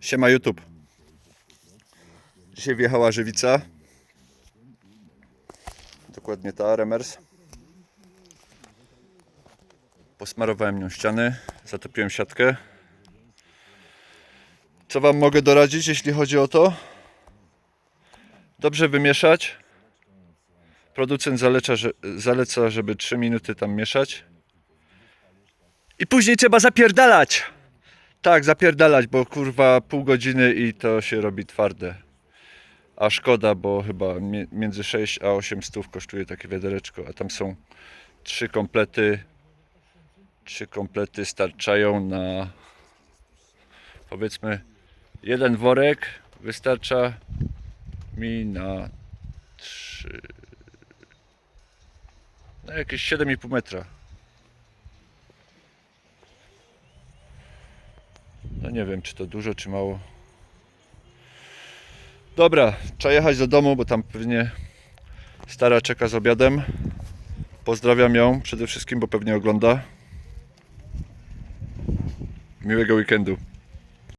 Siema YouTube. Dzisiaj wjechała żywica. Dokładnie ta Remers. Posmarowałem nią ściany, zatopiłem siatkę. Co Wam mogę doradzić, jeśli chodzi o to? Dobrze wymieszać. Producent zaleca, że, zaleca, żeby 3 minuty tam mieszać. I później trzeba zapierdalać. Tak, zapierdalać, bo kurwa pół godziny i to się robi twarde. A szkoda, bo chyba mi- między 6 a 8 stów kosztuje takie wiadereczko, a tam są trzy komplety. Trzy komplety starczają na powiedzmy jeden worek wystarcza mi na 3 na jakieś 7,5 metra. No nie wiem, czy to dużo, czy mało. Dobra, trzeba jechać do domu, bo tam pewnie stara czeka z obiadem. Pozdrawiam ją przede wszystkim, bo pewnie ogląda. Miłego weekendu.